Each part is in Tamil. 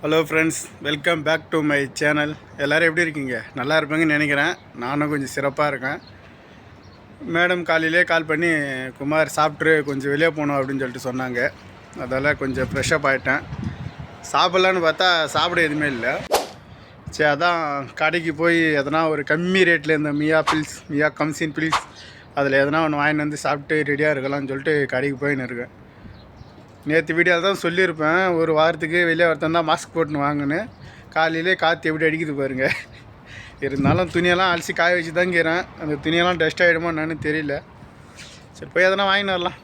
Hello friends welcome back to my channel எல்லோரும் எப்படி இருக்கீங்க? நல்லா இருப்பீங்கன்னு நினைக்கிறேன். நானும் கொஞ்சம் சிறப்பாக இருக்கேன். மேடம் காலையிலே கால் பண்ணி குமார் சாப்பிட்ரு கொஞ்சம் வெளியே போகணும் அப்படின்னு சொல்லிட்டு சொன்னாங்க. அதால் கொஞ்சம் ஃப்ரெஷ்ஷப் ஆகிட்டேன் சாப்பிட்லான்னு பார்த்தா சாப்பிட எதுவுமே இல்லை. சரி அதான் கடைக்கு போய் எதனா ஒரு கம்மி ரேட்டில் இந்த மியா பில்ஸ் மியா கம்சின் பில்ஸ் அதில் எதனா ஒன்று வாங்கிட்டு வந்து சாப்பிட்டு ரெடியாக இருக்கலாம்னு சொல்லிட்டு கடைக்கு போயின்னு இருக்கேன். நேற்று வீடியோவில் தான் சொல்லியிருப்பேன். ஒரு வாரத்துக்கு வெளியே ஒருத்தன் தான் மாஸ்க் போட்டுன்னு வாங்கினேன். காலையிலே காற்று எப்படி அடிக்குது பாருங்க. இருந்தாலும் துணியெல்லாம் அலசி காய வச்சு தான் இருக்கிறேன் அந்த துணியெல்லாம் டஸ்ட் ஆகிடுமோ என்னன்னு தெரியல. சரி போய் எதனா வாங்கின்னு வரலாம்.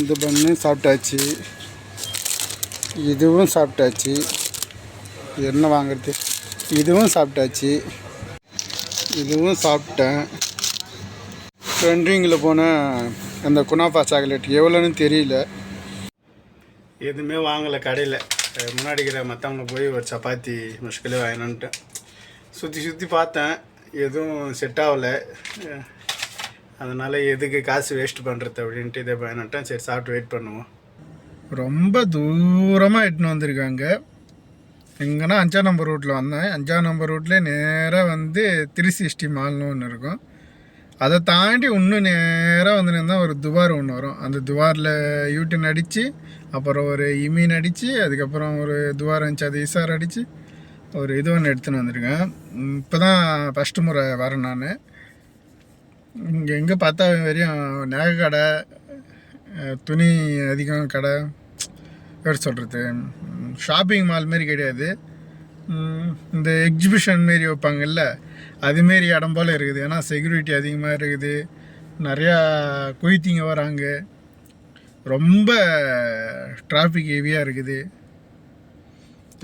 இந்த பண்ணு சாப்பிட்டாச்சு. இதுவும் சாப்பிட்டாச்சு. என்ன வாங்குறது? இதுவும் சாப்பிட்டாச்சு. இதுவும் சாப்பிட்டேன். ட்ரெண்டிங்கில் போன அந்த குனாஃபா சாக்லேட் எவ்வளோன்னு தெரியல. எதுவுமே வாங்கலை கடையில். முன்னாடி இருக்கிற மற்றவங்க போய் ஒரு சப்பாத்தி முஷ்கிலே வாங்கினோன்ட்டேன் சுற்றி சுற்றி பார்த்தேன். எதுவும் செட் ஆகலை. அதனால் எதுக்கு காசு வேஸ்ட் பண்ணுறது அப்படின்ட்டு இதை வாங்கினோன்ட்டேன் சரி சாப்பிட்டு வெயிட் பண்ணுவோம். ரொம்ப தூரமாக எட்டுன்னு வந்திருக்காங்க. எங்கன்னா அஞ்சாம் நம்பர் ரூட்டில் வந்தேன். அஞ்சாம் நம்பர் ரூட்லேயே நேராக வந்து த்ரீ சிக்ஸ்டி மால்னு ஒன்று இருக்கும். அதை தாண்டி இன்னும் நேராக வந்து நின்னா ஒரு துவார் ஒன்று வரும். அந்த துவாரில் யூட்டன் அடித்து அப்புறம் ஒரு இமீன் அடித்து அதுக்கப்புறம் ஒரு துவார் இருந்துச்சு அது இசார் அடித்து ஒரு இது ஒன்று எடுத்துன்னு வந்திருக்கேன். இப்போ தான் ஃபஸ்ட்டு முறை வரேன் நான். இங்கே எங்கே பார்த்தா வரையும் நகை கடை துணி அதிகம் கடை எப்படி சொல்கிறது ஷாப்பிங் மால் மாரி கிடையாது. இந்த எக்ஸிபிஷன் மாரி வைப்பாங்கல்ல அதுமாரி இடம் போல் இருக்குது. ஏன்னா செக்யூரிட்டி அதிகமாக இருக்குது. நிறையா குயித்திங்க வராங்க. ரொம்ப டிராஃபிக் ஹெவியாக இருக்குது.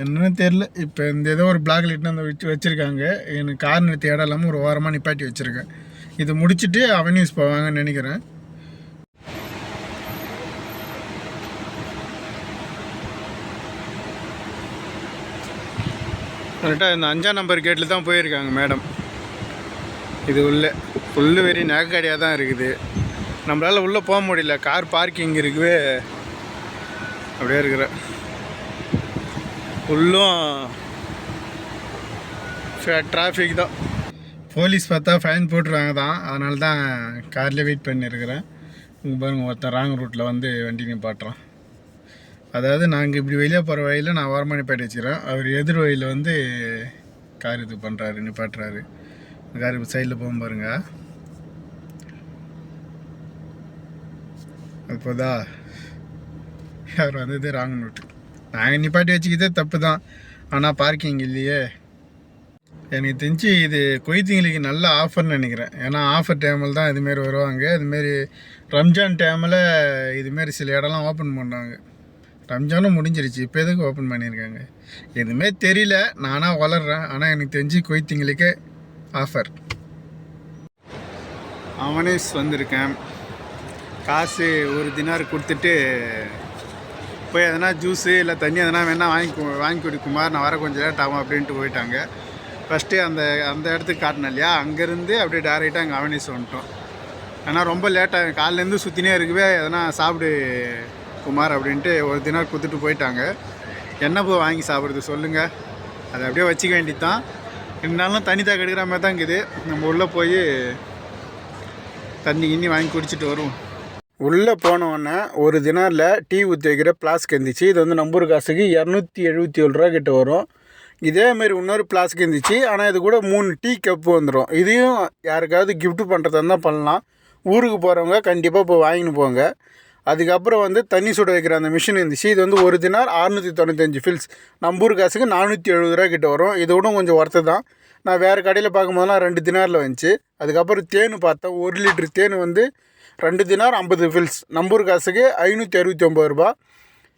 என்னன்னு தெரில இப்போ இந்த ஏதோ ஒரு பிளாக் லைட்னு அந்த வச்சு வச்சுருக்காங்க. எனக்கு கார் நிறுத்தி இடம் இல்லாமல் ஒரு ஓரமாக நிப்பாட்டி வச்சுருக்கேன். இது முடிச்சுட்டு அவென்யூஸ் போவாங்கன்னு நினைக்கிறேன். கரெக்டாக இந்த அஞ்சாம் நம்பர் கேட்டில் தான் போயிருக்காங்க மேடம். இது உள்ளே ஃபுல்லு வெறி நகைக்கடையாக தான் இருக்குது. நம்மளால் உள்ளே போக முடியல. கார் பார்க்கிங் இருக்கவே அப்படியே இருக்கிற. உள்ளும் டிராஃபிக் தான். போலீஸ் பார்த்தா ஃபைன் போட்டுருவாங்க தான். அதனால தான் கார்லேயே வெயிட் பண்ணியிருக்கிறேன் இங்கே பாருங்கள் ஒருத்தன் ராங் ரூட்டில் வந்து வண்டி நிப்பாட்டுறான். அதாவது நாங்கள் இப்படி வெளியே போகிற வழியில் நான் ஓரமாக நிப்பாட்டி வச்சுக்கிறேன். அவர் எதிர் வழியில் வந்து கார் இது பண்ணுறாரு நிப்பாட்டுறாரு. கார் இப்போ சைடில் போகும் பாருங்க. அப்போதா அவர் வந்தது ராங் நோட்டு நாங்கள் நிப்பாட்டி வச்சுக்கிட்டே தப்பு தான் ஆனால் பார்க்கிங் இல்லையே. எனக்கு தெரிஞ்சு இது கொய்த்திங்களுக்கு நல்ல ஆஃபர்னு நினைக்கிறேன். ஏன்னா ஆஃபர் டைமில் தான் இதுமாரி வருவாங்க. இதுமாரி ரம்ஜான் டைமில் இதுமாரி சில இடம்லாம் ஓப்பன் பண்ணுறாங்க ரம்ஜானும் முடிஞ்சிருச்சு. இப்போ எதுக்கு ஓப்பன் பண்ணியிருக்காங்க எதுவுமே தெரியல. நானாக வளர்றேன். ஆனால் எனக்கு தெரிஞ்சு கொய்த்திங்களுக்கு ஆஃபர் அவனேஸ் வந்திருக்கேன். காசு ஒரு தினார் கொடுத்துட்டு போய் எதனா ஜூஸு இல்லை தண்ணி எதனா வேணால் வாங்கி கு- வாங்கி குடிக்குமார் நான் வர கொஞ்சம் லேட் ஆகும் அப்படின்ட்டு போயிட்டாங்க. ஃபஸ்ட்டு அந்த அந்த இடத்துக்கு காட்டினேன் இல்லையா? அங்கேருந்து அப்படியே டேரெக்டாக அங்கே அவனேஸ் வந்துட்டோம் ஏன்னா ரொம்ப லேட்டாக காலையிலேருந்து சுற்றினே இருக்கவே எதனா சாப்பிடு குமார் அப்படின்ட்டு ஒரு தினார் கொடுத்துட்டு போயிட்டாங்க. என்ன போய் வாங்கி சாப்பிட்றது சொல்லுங்கள் அதை அப்படியே வச்சுக்க வேண்டியது தான் இருந்தாலும் தண்ணி தாக்கு எடுக்கிற மாதிரி தான் இருக்குது. நம்ம உள்ளே போய் தண்ணி கிண்ணி வாங்கி குடிச்சிட்டு வருவோம். உள்ளே போனவொடனே ஒரு தினாரில் டீ ஊற்றி வைக்கிற பிளாஸ்க் இருந்துச்சு. இது வந்து நம்பூர் காசுக்கு இரநூத்தி எழுபத்தி ஏழு ரூபா கிட்ட வரும். இதேமாரி இன்னொரு பிளாஸ்க் இருந்துச்சு. ஆனால் இது கூட மூணு டீ கப்பு வந்துடும் இதையும் யாருக்காவது கிஃப்ட் பண்ணுறதா இருந்தால் பண்ணலாம். ஊருக்கு போகிறவங்க கண்டிப்பாக போய் வாங்கின்னு போங்க. அதுக்கப்புறம் வந்து தண்ணி சுட வைக்கிற அந்த மிஷின் இருந்துச்சு இது வந்து ஒரு தினார் அறுநூற்றி தொண்ணூத்தஞ்சு ஃபில்ஸ் நம்பூர் காசுக்கு நானூற்றி எழுபது ரூபா கிட்ட வரும். இது கொஞ்சம் ஒர்த்து தான். நான் வேறு கடையில் பார்க்கும்போதெல்லாம் ரெண்டு தினாரில் வந்துச்சு. அதுக்கப்புறம் தேன் பார்த்தேன். ஒரு லிட்டர் தேன் வந்து ரெண்டு தினார் ஐம்பது ஃபில்ஸ் நம்பூர் காசுக்கு ஐநூற்றி அறுபத்தி ஒம்பது ரூபா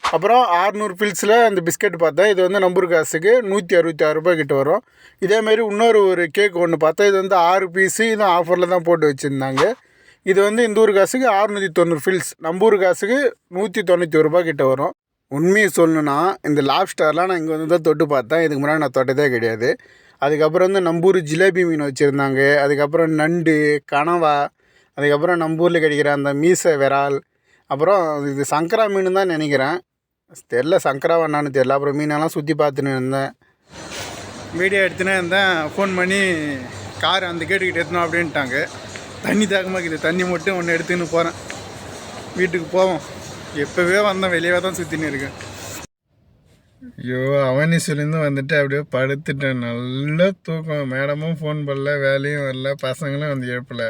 அப்புறம் ஆறுநூறு ஃபில்ஸில் அந்த பிஸ்கட் பார்த்தேன். இது வந்து நம்பூர் காசுக்கு நூற்றி அறுபத்தி ஆறு ரூபாய் கிட்ட வரும். இதேமாரி இன்னொரு ஒரு கேக் ஒன்று பார்த்தேன். இது வந்து ஆறு பீஸு இதுவும் ஆஃபரில் தான் போட்டு வச்சுருந்தாங்க. இது வந்து இந்த ஊர் காசுக்கு ஆறுநூற்றி தொண்ணூறு ஃபில்ஸ் நம்பூர் காசுக்கு நூற்றி தொண்ணூற்றி ஒரு ரூபாய் கிட்ட வரும். உண்மையை சொல்லணுன்னா இந்த லாப்ஸ்டார்லாம் நான் இங்கே வந்து தான் தொட்டு பார்த்தேன். இதுக்கு முன்னாடி நான் தொட்டதே கிடையாது. அதுக்கப்புறம் வந்து நம்பூர் ஜிலேபி மீன் வச்சுருந்தாங்க. அதுக்கப்புறம் நண்டு கனவா அதுக்கப்புறம் நம்பூரில் கிடைக்கிற அந்த மீசை விரால். அப்புறம் இது சங்கரா மீன் தான் நினைக்கிறேன். தெரில சங்கராவண்ணான்னு தெரில அப்புறம் மீனெல்லாம் சுற்றி பார்த்துன்னு இருந்தேன். வீடியோ எடுத்துன்னு இருந்தேன். ஃபோன் பண்ணி கார் அந்த கேட்டுக்கிட்ட எடுத்தணும் அப்படின்ட்டாங்க. தண்ணி தேக்கமாக இருக்குது தண்ணி மட்டும் ஒன்று எடுத்துன்னு போகிறேன் வீட்டுக்கு போவோம். எப்போவே வந்தேன் வெளியே தான் சுற்றின்னு இருக்கேன். ஐயோ அவனிசிலேருந்து வந்துட்டு அப்படியே படுத்துட்டேன். நல்லா தூக்கம். மேடமும் ஃபோன் பண்ணல வேலையும் வரல பசங்களும் வந்து எழுப்பல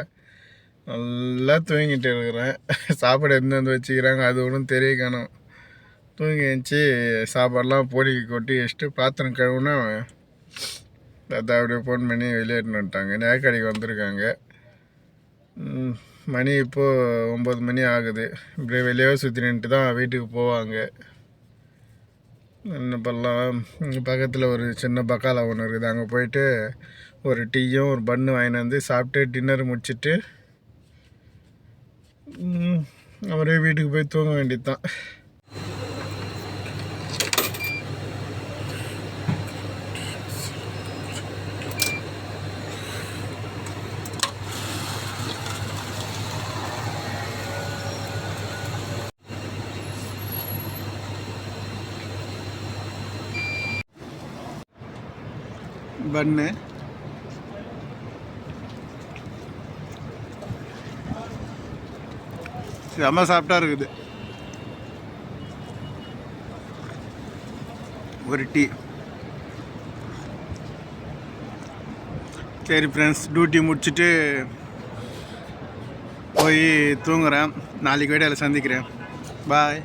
நல்லா தூங்கிட்டு இருக்கிறேன். சாப்பாடு எந்த வந்து வச்சுக்கிறாங்க. அது ஒன்றும் தெரிய காணும். தூங்கி எழுந்துச்சி சாப்பாடெலாம் பொடிக்கு கொட்டி வச்சுட்டு பாத்திரம் கழுவுனா தாத்தா அப்படியே ஃபோன் பண்ணி வெளியேட்டுன்னு வந்துட்டாங்க. நேக்கடிக்கு வந்திருக்காங்க. மணி இப்போது ஒம்பது மணி ஆகுது. இப்படியே வெளியே சுற்றி நின்றுட்டு தான் வீட்டுக்கு போவாங்க. என்ன பண்ணலாம்? பக்கத்தில் ஒரு சின்ன பக்காலா ஒன்று இருக்குது. அங்கே போயிட்டு ஒரு டீயும் ஒரு பன்னு வாங்கிட்டு வந்து சாப்பிட்டு டின்னர் முடிச்சுட்டு ம், அப்படியே வீட்டுக்கு போய் தூங்க வேண்டியது தான் பன்னு செம்ம சாப்பிட்டா இருக்குது. ஒரு டீ. சரி ஃப்ரெண்ட்ஸ் டியூட்டி முடிச்சுட்டு போய் தூங்குகிறேன் நாளைக்கு வீடியோவில் சந்திக்கிறேன். பாய்